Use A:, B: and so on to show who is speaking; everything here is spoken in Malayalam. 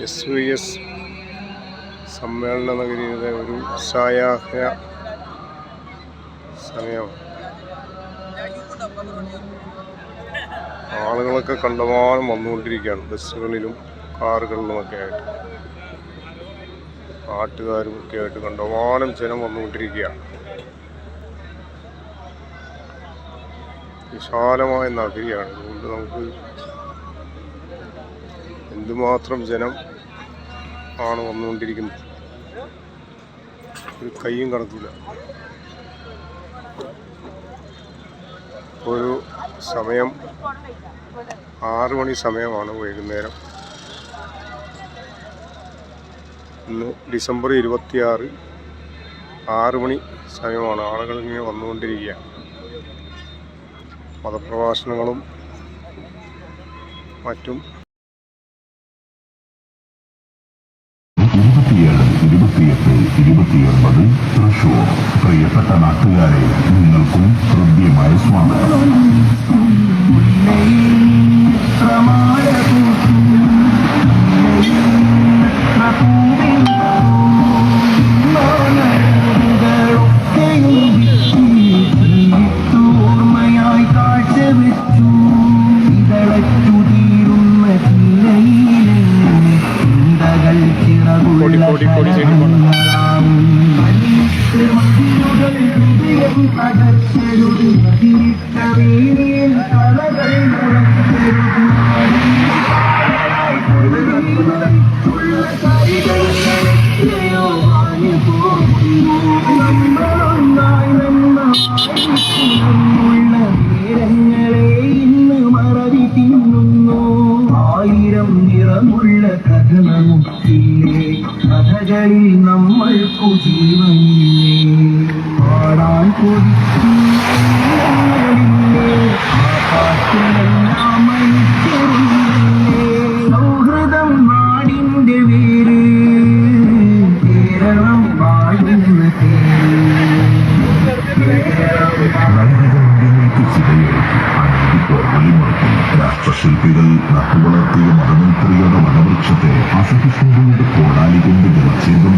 A: എസ് വി എസ് സമ്മേളന നഗരിയുടെ ഒരു സായാഹ്ന സമയം ആളുകളൊക്കെ കണ്ടമാനം വന്നുകൊണ്ടിരിക്കുകയാണ്. ബസ്സുകളിലും കാറുകളിലുമൊക്കെ ആയിട്ട്. നാട്ടുകാരും ഒക്കെ ആയിട്ട് കണ്ടമാനം ജനം വന്നുകൊണ്ടിരിക്കുകയാണ്. വിശാലമായ നഗരിയാണ്. അതുകൊണ്ട് നമുക്ക് എന്തുമാത്രം ജനം ആണ് വന്നുകൊണ്ടിരിക്കുന്നത്. ഒരു കൈയും കണക്കില്ല ഒരു സമയം ആറു മണി സമയമാണ് വൈകുന്നേരം. ഇന്ന് ഡിസംബർ ഇരുപത്തിയാറ് ആറ് മണി സമയമാണ് ആളുകൾ ഇങ്ങനെ വന്നുകൊണ്ടിരിക്കുക മതപ്രഭാഷണങ്ങളും മറ്റും
B: ഇരുപത്തിയെട്ട് ഇരുപത്തിയൊൻപത് തൃശൂർ. പ്രിയപ്പെട്ട നാട്ടുകാരെ നിങ്ങൾക്കും ഹൃദ്യമായ സ്വാഗതം.
A: കൊടി, കൊടി, കൊടി ചെടി പോണം.
C: നേരങ്ങളെ നമുക്കില്ലേ കഥകളിൽ നമ്മൾക്കു ജീവനില്ലേ പാടാൻ കൊതിക്കില്ലേ ശില്പികൾ നട്ടുവളർത്തിയ
B: മതനേത്രിയുടെ വനവൃക്ഷത്തെ അസഹിഷ്ണുതയുടെ കോടാലി കൊണ്ട് ജലച്ചേതം